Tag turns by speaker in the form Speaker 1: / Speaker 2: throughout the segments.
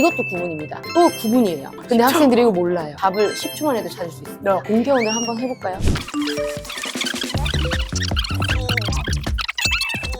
Speaker 1: 이것도 구문입니다. 또 구문이에요. 근데 학생들이 이거 몰라요. 답을 10초 만에도 찾을 수 있어요.
Speaker 2: 네.
Speaker 1: 공개 오늘 한번 해볼까요?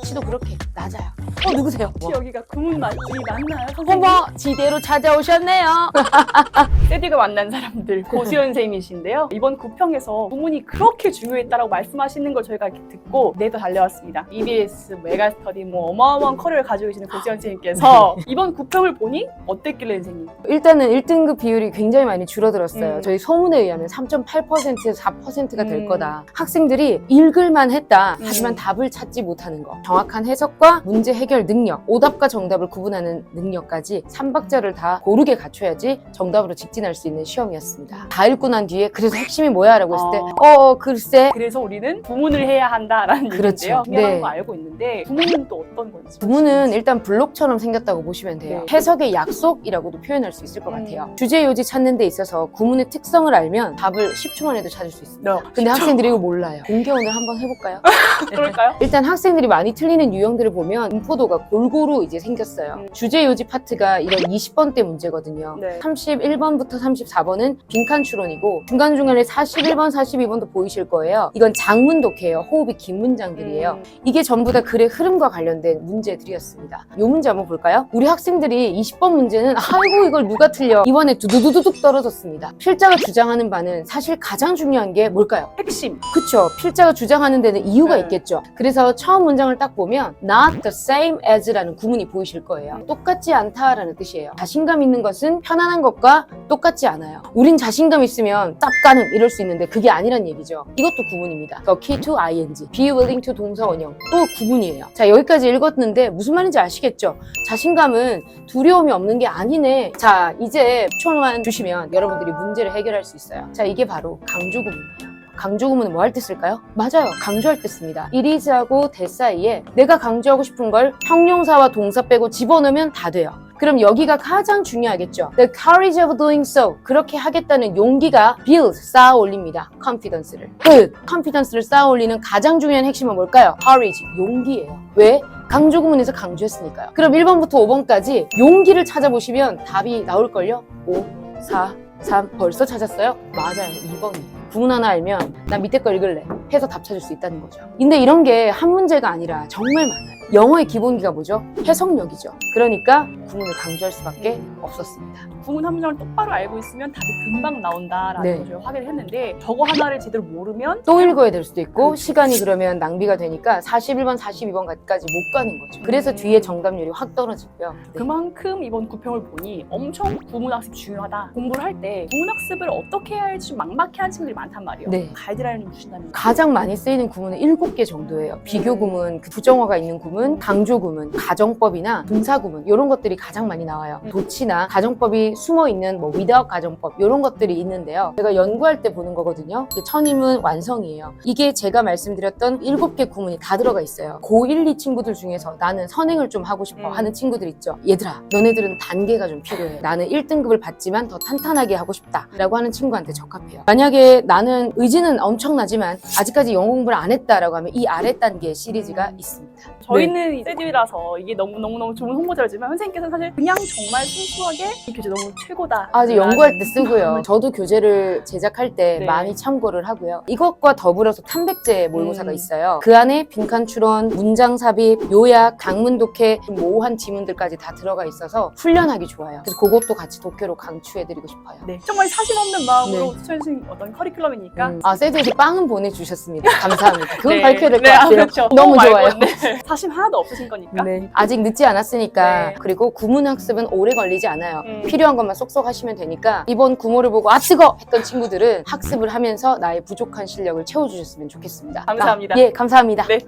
Speaker 1: 치도 그렇게 낮아요. 어 누구세요?
Speaker 2: 혹시 여기가 구문 맛집이 맞나요?
Speaker 1: 어머 지대로 찾아오셨네요.
Speaker 2: 세디가 만난 사람들 고수연 선생님이신데요. 이번 구평에서 구문이 그렇게 중요했다라고 말씀하시는 걸 저희가 듣고 내도 달려왔습니다. EBS 메가스터디 뭐 어마어마한 커리어를 가지고 계시는 고수연 선생님께서 이번 구평을 보니 어땠길래 선생님?
Speaker 1: 일단은 1등급 비율이 굉장히 많이 줄어들었어요.
Speaker 2: 음.
Speaker 1: 저희 소문에 의하면 3.8%에서 4%가 될
Speaker 2: 음.
Speaker 1: 거다. 학생들이 읽을만 했다. 하지만
Speaker 2: 음.
Speaker 1: 답을 찾지 못하는 거. 정확한 해석과 문제 해결 능력, 오답과 정답을 구분하는 능력까지 3박자를 다 고르게 갖춰야지 정답으로 직진할 수 있는 시험이었습니다. 다 읽고 난 뒤에 그래서 핵심이 뭐야? 라고 했을 때
Speaker 2: 아.
Speaker 1: 어, 글쎄.
Speaker 2: 그래서 우리는 구문을 해야 한다라는
Speaker 1: 그렇죠.
Speaker 2: 얘기인데요. 중요한
Speaker 1: 네.
Speaker 2: 거 알고 있는데 구문은 또 어떤 건지.
Speaker 1: 구문은 일단 블록처럼 생겼다고 보시면 돼요.
Speaker 2: 네.
Speaker 1: 해석의 약속이라고도 표현할 수 있을 것
Speaker 2: 음.
Speaker 1: 같아요. 주제 요지 찾는 데 있어서 구문의 특성을 알면 답을 10초 만에도 찾을 수 있어요.
Speaker 2: 네.
Speaker 1: 근데 학생들이 이거 몰라요. 공개 오늘 한번 해볼까요?
Speaker 2: 그럴까요?
Speaker 1: 일단 학생들이 많이 틀리는 유형들을 보면 분포도가 골고루 이제 생겼어요.
Speaker 2: 음.
Speaker 1: 주제 요지 파트가 이런 20번대 문제거든요.
Speaker 2: 네.
Speaker 1: 31번부터 34번은 빈칸 추론이고 중간중간에 41번, 42번도 보이실 거예요. 이건 장문 독해예요. 호흡이 긴 문장들이에요.
Speaker 2: 음.
Speaker 1: 이게 전부 다 글의 흐름과 관련된 문제들이었습니다. 이 문제 한번 볼까요? 우리 학생들이 20번 문제는 아이고 이걸 누가 틀려 이번에 두두두둑 떨어졌습니다. 필자가 주장하는 바는 사실 가장 중요한 게 뭘까요?
Speaker 2: 핵심.
Speaker 1: 그쵸. 필자가 주장하는 데는 이유가
Speaker 2: 네.
Speaker 1: 있겠죠. 그래서 처음 문장을 딱 보면 not the same as라는 구문이 보이실 거예요. 똑같지 않다라는 뜻이에요. 자신감 있는 것은 편안한 것과 똑 같지 않아요. 우린 자신감 있으면 딱 가능 이럴 수 있는데 그게 아니란 얘기죠. 이것도 구문입니다. 그 key to ing, be willing to 동사 원형 또 구문이에요. 자 여기까지 읽었는데 무슨 말인지 아시겠죠? 자신감은 두려움이 없는 게 아니네. 자 이제 10초만 주시면 여러분들이 문제를 해결할 수 있어요. 자 이게 바로 강조 구문이에요. 강조 구문은 뭐 할 때 쓸까요? 맞아요. 강조할 때 씁니다. 이리즈하고 대 사이에 내가 강조하고 싶은 걸 형용사와 동사 빼고 집어넣으면 다 돼요. 그럼 여기가 가장 중요하겠죠. The courage of doing so. 그렇게 하겠다는 용기가 build, 쌓아 올립니다. confidence를. 끝. confidence를 쌓아 올리는 가장 중요한 핵심은 뭘까요? courage, 용기예요. 왜? 강조 구문에서 강조했으니까요. 그럼 1번부터 5번까지 용기를 찾아보시면 답이 나올걸요? 5, 4, 3. 벌써 찾았어요? 맞아요. 2번이에요. 구문 하나 알면 나 밑에 거 읽을래 해서 답 찾을 수 있다는 거죠. 근데 이런 게 한 문제가 아니라 정말 많아요. 영어의 기본기가 뭐죠? 해석력이죠. 그러니까 구문을 강조할 수밖에 없었습니다.
Speaker 2: 구문 한 문장을 똑바로 알고 있으면 답이 금방 나온다라는
Speaker 1: 네.
Speaker 2: 걸 저희가 확인을 했는데 저거 하나를 제대로 모르면
Speaker 1: 또 읽어야 될 수도 있고 시간이 그러면 낭비가 되니까 41번, 42번까지 못 가는 거죠. 그래서
Speaker 2: 음.
Speaker 1: 뒤에 정답률이 확 떨어지고요. 네.
Speaker 2: 그만큼 이번 구평을 보니 엄청 구문학습 중요하다. 공부를 할 때 구문학습을 어떻게 해야 할지 좀 막막해하는 친구들이 많단 말이에요.
Speaker 1: 네.
Speaker 2: 가이드라인을 주신다면
Speaker 1: 가장 많이 쓰이는 구문은 7개 정도예요. 비교 구문, 그 부정어가 있는 구문, 강조 구문, 가정법이나 동사 구문 이런 것들이 가장 많이 나와요.
Speaker 2: 음.
Speaker 1: 도치나 가정법이 숨어 있는 뭐 without 가정법 이런 것들이 있는데요. 제가 연구할 때 보는 거거든요. 그 천임은 완성이에요. 이게 제가 말씀드렸던 7개 구문이 다 들어가 있어요. 고1, 2 친구들 중에서 나는 선행을 좀 하고 싶어
Speaker 2: 음.
Speaker 1: 하는 친구들 있죠. 얘들아, 너네들은 단계가 좀 필요해. 나는 1등급을 받지만 더 탄탄하게 하고 싶다. 라고 하는 친구한테 적합해요. 만약에 나는 의지는 엄청나지만 아직까지 영어 공부를 안 했다라고 하면 이 아래 단계 시리즈가
Speaker 2: 음.
Speaker 1: 있습니다.
Speaker 2: 저희는
Speaker 1: 네.
Speaker 2: 세디라서 이게 너무 너무 너무 좋은 홍보자지만 선생님께서는 사실 그냥 정말 순수하게 이 교재 너무 최고다.
Speaker 1: 아직 연구할 때 쓰고요. 저도 교재를 제작할 때
Speaker 2: 네.
Speaker 1: 많이 참고를 하고요. 이것과 더불어서 탐백제 모의고사가
Speaker 2: 음.
Speaker 1: 있어요. 그 안에 빈칸 추론, 문장 삽입, 요약, 강문 독해, 좀 모호한 지문들까지 다 들어가 있어서 훈련하기 좋아요. 그래서 그것도 같이 독해로 강추해드리고 싶어요.
Speaker 2: 네, 정말 사심 없는 마음으로
Speaker 1: 네.
Speaker 2: 추천해주신 어떤 커리큘럼이니까
Speaker 1: 음. 아, 세드에서 빵은 보내주셨습니다. 감사합니다. 그건
Speaker 2: 네.
Speaker 1: 밝혀야 될것
Speaker 2: 네, 아,
Speaker 1: 같아요.
Speaker 2: 그렇죠.
Speaker 1: 너무 좋아요.
Speaker 2: 네. 사심 하나도 없으신 거니까.
Speaker 1: 네. 아직 늦지 않았으니까
Speaker 2: 네.
Speaker 1: 그리고 구문 학습은 오래 걸리지 않아요.
Speaker 2: 음.
Speaker 1: 필요한 것만 쏙쏙 하시면 되니까 이번 구모를 보고 아 뜨거 했던 친구들은 학습을 하면서 나의 부족한 실력을 채워주셨으면 좋겠습니다.
Speaker 2: 감사합니다.
Speaker 1: 아, 예, 감사합니다.
Speaker 2: 네.